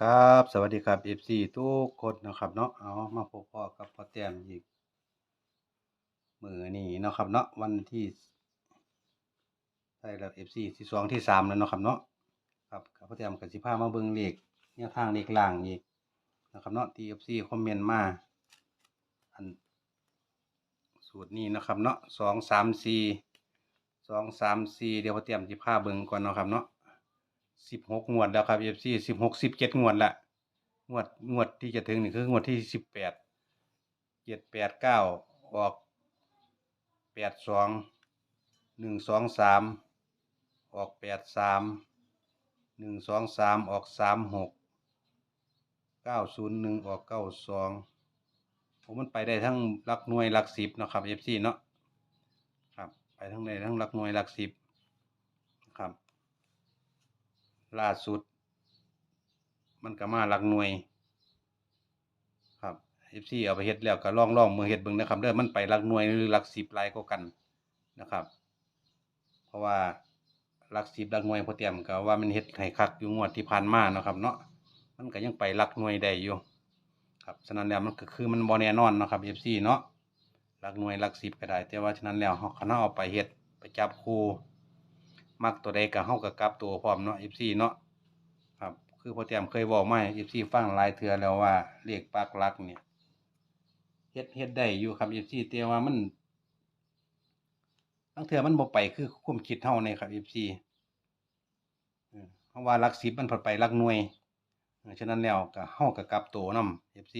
ครับสวัสดีครับ FC ทุกคนนะครับเนาะเอามาพบพ่อกับพ่อแต้มอีกมือนี้นะครับเนาะวันที่ใช่แล้ว FC ที่สองที่สามแล้วนะครับเนาะครับกับพ่อแต้มกับสิพามาเบิ่งเลขแนวทางเลขล่างอีกนะครับเนาะที่ FC คอมเมนต์มาอันสูตรนี้นะครับเนาะสองสามสี่สองสามสี่เดี๋ยวพ่อแต้มสิพาเบิ่งก่อนนะครับเนาะ สิบหกงวดแล้วครับเอฟซีสิบหกสิบเจ็ดงวดละงวดงวดที่จะถึงนี่คืองวดที่สิบแปดเจ็ดแปดเก้าออกแปดสองหนึ่งสองสามออกแปดสามหนึ่งสองสามออกสามหกเก้าศูนย์หนึ่งออกเก้าสองผมมันไปได้ทั้งลักหน่วยลักสิบนะครับเอฟซีเนาะครับไปทั้งในทั้งลักหน่วยลักสิบ ล่าสุด มันก็มาหลักหน่วย ครับเอฟซีเอาไปเฮ็ดแล้วก็ลองลองมือเฮ็ดเบิ่งนะครับเด้อมันไปหลักหน่วยหรือหลักสิบลายก็กันนะครับ เพราะว่าหลักสิบหลักหน่วยพอเตรียมก็ว่ามันเฮ็ดให้คักอยู่งวดที่ผ่านมานะครับ เนาะมันก็ยังไปหลักหน่วยได้อยู่ครับฉะนั้นแล้วมันก็คือมันบ่แน่นอนนะครับ FC เนาะหลักหน่วยหลักสิบก็ได้ แต่ว่าฉะนั้นแล้วเฮาคันเราเอาไปเฮ็ดไปจับคู่ มักตัวใดก็เฮาก็กลับตัวพร้อมเนาะ FC เนาะครับ คือพ่อแต้มเคยบอกมาให้ FC ฟังหลายเทื่อแล้วว่าเลขปักหลักเนี่ยเฮ็ดเฮ็ดได้อยู่ครับ FC แต่ว่ามันบางเทื่อมันบ่ไปคือความคิดเฮาเนี่ยครับ FC เออเพราะว่าหลัก10มันพอไปหลักหน่วยฉะนั้นแล้วก็เฮาก็กลับตัวนำ FC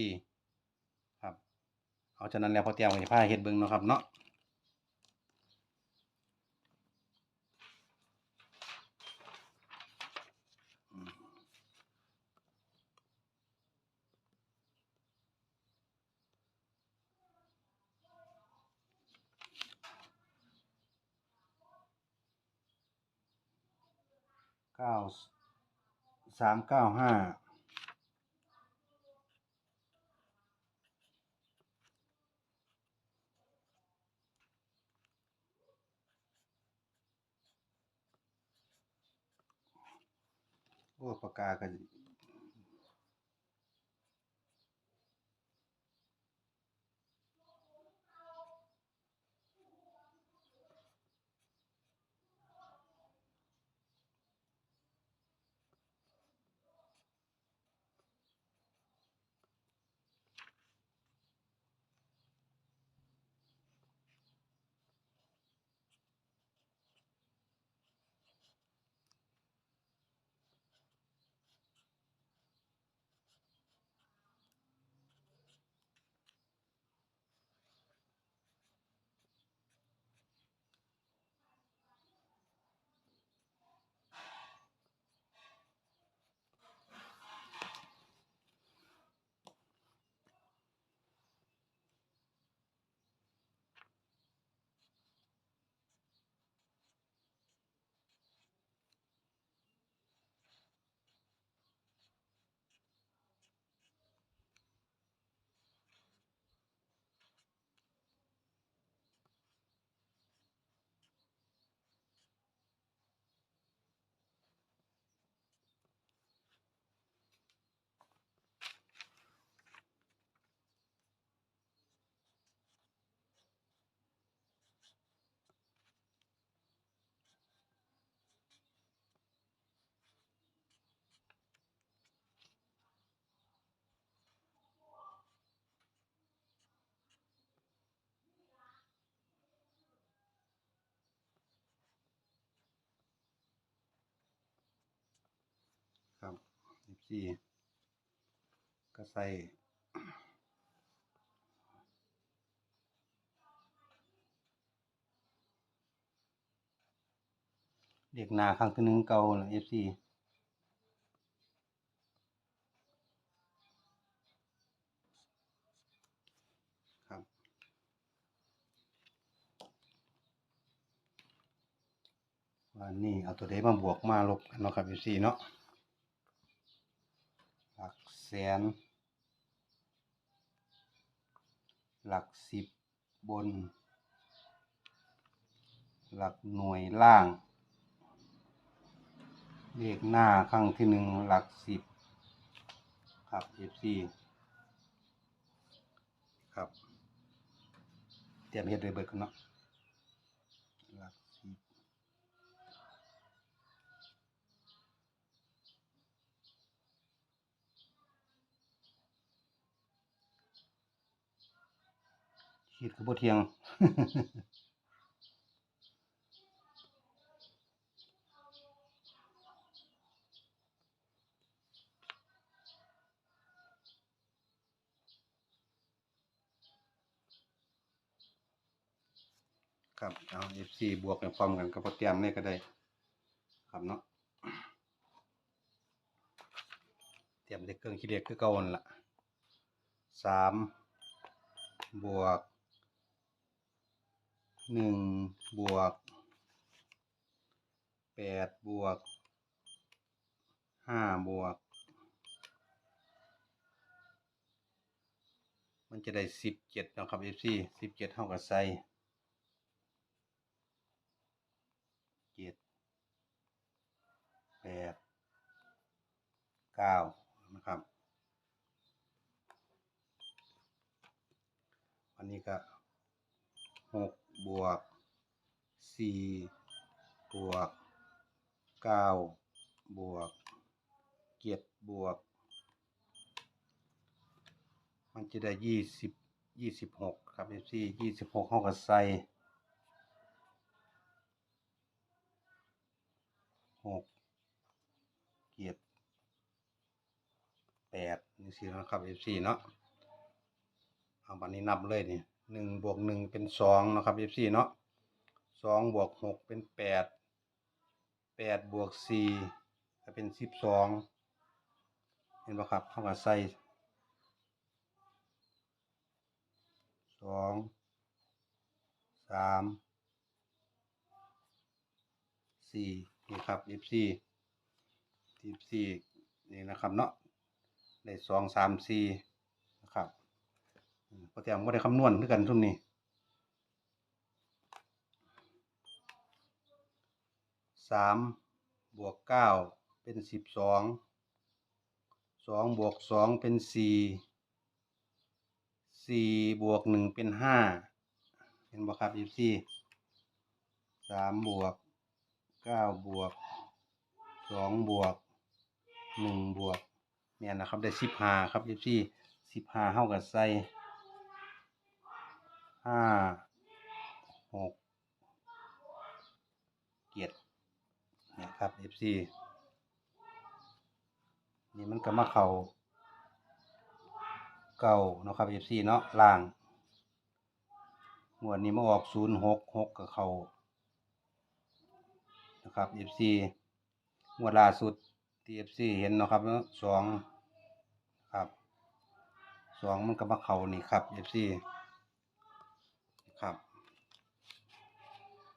ครับเอาฉะนั้นแล้วพ่อแต้มก็สิพาเฮ็ดเบิ่งเนาะครับเนาะ ก้าสามเก้าห้าโอ้ปากกากัน 14ก็ใส่เด็กหนาครั้งที่หนึ่งเก่าล่ะ FC ครับ วันนี้เอาตัวใดมาบวกมาลบกันเนาะครับ FC เนาะ น หลักสิบบน หลักหน่วยล่าง เลขหน้าครั้งที่หนึ่งหลักสิบครับ FC ครับ เตรียมเฮ็ดเลยเบิดกันเนาะหลักสิบ ขีดคือบ่เทียง ครับเอา FC บวกกันพร้อมกันกับโปรแกรมนี่ก็ได้ ครับเนาะเตรียมได้เครื่องคิดเลขคือเก่านั่นล่ะสามบวก หนึ่งบวกแปดบวกห้าบวก มันจะได้สิบเจ็ดนะครับ FC สิบเจ็ดเท่ากับใส่เจ็ดแปดเก้านะครับ อันนี้ก็หก บวกสี่บวกเก้าบวกเจ็ดบวก มันจะได้ยี่สิบยี่สิบหกครับเอฟซียี่สิบหกเข้ากับใส่หกเจ็ดแปดนี่สินะครับเอฟซีเนาะเอาบันนี้นับเลยนี่ หนึ่งบวกหนึ่งเป็นสองนะครับเอฟซีเนาะสองบวกหกเป็นแปดแปดบวกสี่ก็เป็นสิบสองเห็นปะครับเข้ากับใส่สองสามสี่นี่ครับยี่สี่ยี่สี่นี่นะครับเนาะได้สองสามสี่ พอเตียมก็ได้คำนวณด้วยกันทุกนี้สามบวกเก้าเป็นสิบสองสองบวกสองเป็นสี่สี่บวกหนึ่งเป็นห้าเห็นบ่ครับยี่สี่สามบวกเก้าบวกสองบวกหนึ่งบวกเนี่ยนะครับได้สิบห้าครับยี่สี่สิบห้าเท่ากับใส่ ห้าหกเจ็ดเนี่ยครับยี่สี่นี่มันก็มาเข้าเก่านะครับ FC เนาะล่างงวดนี้มาออกศูนย์หกหกกับเขานะครับ FC งวดล่าสุดที่ FC เห็นนะครับสองครับสองมันก็มาเข่านี่ครับ FC ครับ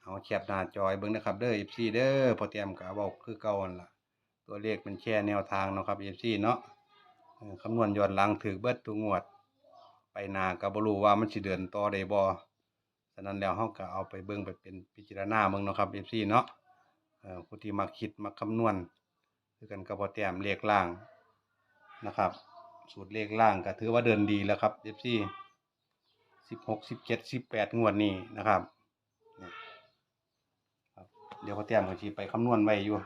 เอาแคปหน้าจอยเบิ่งนะครับเด้อ FC เด้อพอเตรียมกะบอกคือเก่านั่นล่ะตัวเลขมันแค่แนวทางเนาะครับ FC เนาะคำนวณย้อนหลังถือเบิดทุกงวด ไปนาก็บ่รู้ว่ามันสิเดินต่อได้บ่ฉะนั้นแล้วเฮาก็เอาไปเบิ่งไปเป็นพิจารณาเบิ่งเนาะครับ FC เนาะผู้ที่มักคิดมักคำนวณคือกันกับบ่แต้มเลขล่างนะครับ สูตรเลขล่างก็ถือว่าเดินดีแล้วครับ FC 16 17 18งวดนี้นะครับเนี่ยครับเดี๋ยวพ่อแต้มก็สิไปคำนวณไว้อยู่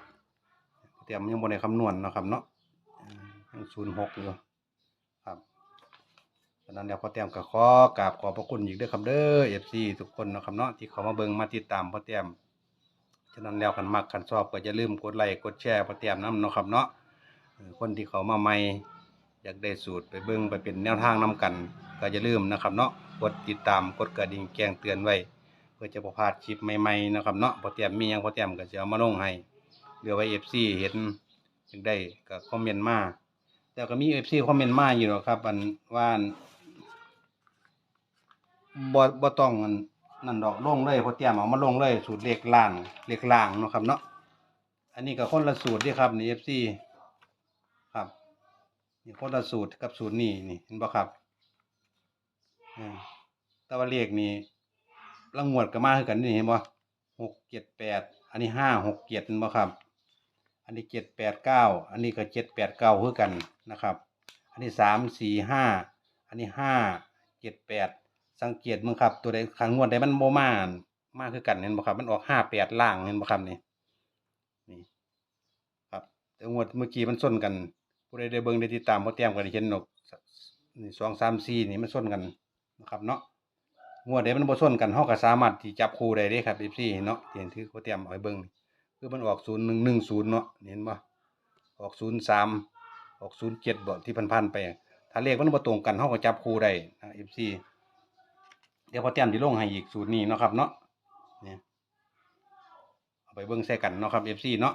พ่อแต้มยังบ่ได้คำนวณนะครับเนาะศูนย์หกอยู่ครับฉะนั้นเดี๋ยวพ่อแต้มก็ขอกราบขอพระคุณอีกเด้อครับเด้อเอฟซีทุกคนนะครับเนาะที่เขามาเบิ่งมาติดตามพ่อแต้มฉะนั้นแล้วกันมักกันชอบก็อย่าลืมกดไลค์กดแชร์พ่อแต้มนํเนะครับเนาะคนที่เขามาใหม่อยากได้สูตรไปเบิ่งไปเป็นแนวทางนํกัน ก็อย่าลืมนะครับเนาะ กดติดตามกดกระดิ่งแจ้งเตือนไว้ เพื่อจะบ่พลาดคลิปใหม่ๆนะครับเนาะพอแต้มมีหยังพอแต้มก็จะเอามาลงให้เหลือไว้ FC เห็นจังได้ก็คอมเมนต์มาแต่ก็มีเอฟซีคอมเมนต์มาอยู่หรอกครับอันว่าอันบ่บ่ต้องอันนั่นดอกลงเลยพอเตรียมเอามาลงเลย สูตรเลขล่างเลขล่างเนาะครับเนาะอันนี้ก็คนละสูตรเด้ครับนี่เอฟซีครับนี่คนละสูตรกับสูตรนี้นี่เห็นบ่ครับอืม แต่ว่าเลขนี่ละงวดก็มาคือกันนี่เห็นบ่หกเจ็ดแปดอันนี้ห้าหกเจ็ดเห็นบ่ครับ อันนี้เจ็ดแปดเก้าอันนี้ก็เจ็ดแปดเก้าคือกันนะครับ อันนี้สามสี่ห้าอันนี้ห้าเจ็ดแปดสังเกตมึงครับตัวใดขังงวดใดมันโมมานมากคือกันเห็นบ่ครับ มันออกห้าแปดล่างเห็นบ่ครับนี่นี่ครับแต่งวดเมื่อกี้มันส้นกันผู้ใดได้เบิ่งได้ติดตามพอแต้มก็ได้เห็นหนกนี่สองสามสี่นี่มันส้นกันนะครับเนาะ งวดใดมันบ่ส้นกันเฮาก็สามารถที่จับคู่ได้เด้ครับ FC เนาะเห็นถือพอแต้มเอาไว้เบิ่งคือมันออก0110เนาะเห็นบ่ออก03ออก07บ่ที่พันๆไป ถ้าเลขมันบ่ตรงกันเฮาก็จับคู่ได้นะ FC เดี๋ยวพอแต้มสิลงให้อีกสูตรนี้เนาะครับเนาะเนี่ยเอาไปเบิ่งใส่กันเนาะครับ FC เนาะ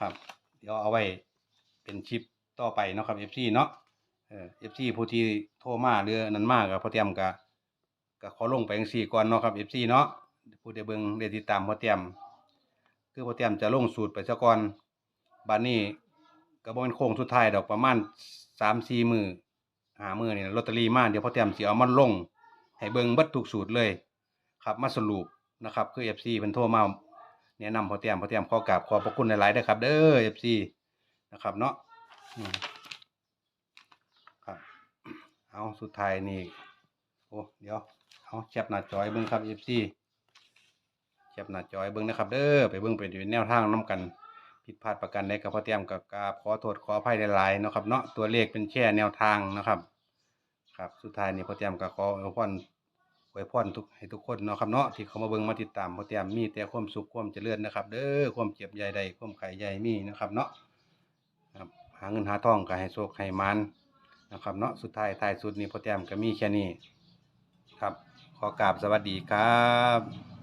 ครับ เดี๋ยวเอาไว้เป็นชิปต่อไปเนาะครับ FC เนาะเออ FC ผู้ที่โทรมาหรือนั้นมากกับพอเตรียมก็ ก็ขอลงไปจังซี่ก่อนเนาะครับ FC เนาะผู้ใดเบิ่งได้ติดตามพอเตรียม คือพอเตรียมจะลงสูตรไปซะก่อนบัดนี้ก็บ่แม่นโค้งสุดท้ายดอกประมาณ3-4มื้อ5มื้อนี่ลอตเตอรี่มาเดี๋ยวพอเตรียมสิเอามาลง ให้เบิ่งเบิดทุกสูตรเลย ครับมาสรุปนะครับคือ FC เพิ่นโทรมาแนะนำพอเตรียมพอเตรียมขอกราบขอบพระคุณหลายๆเด้อครับ เด้อ FC นะครับเนาะครับ เอาสุดท้ายนี่โอ้เดี๋ยว เอาแคปหน้าจอยเบิ่งครับ FC แคปหน้าจอยเบิ่งนะครับเด้อไปเบิ่งเป็นแนวทางนํกันผิดพลาดประกันใดกับพอเตรียมกับกาบขอโทษขออภัยหลายๆนะครับเนาะตัวเลขเป็นแค่แนวทางนะครับ ครับสุดท้ายนี่พอเตรียมก็ขออวยพรอวยพรทุกให้ทุกคนเนาะครับเนาะที่เขามาเบิ่งมาติดตามพอเตรียมมีแต่ความสุขความเจริญนะครับ เด้อความเจ็บใหญ่ใดความไข่ใหญ่มีนะครับเนาะครับหาเงินหาทองก็ให้โชคให้มันนะครับเนาะสุดท้ายท้ายสุดนี้พอเตรียมก็มีแค่นี้ ขอกราบสวัสดีครับ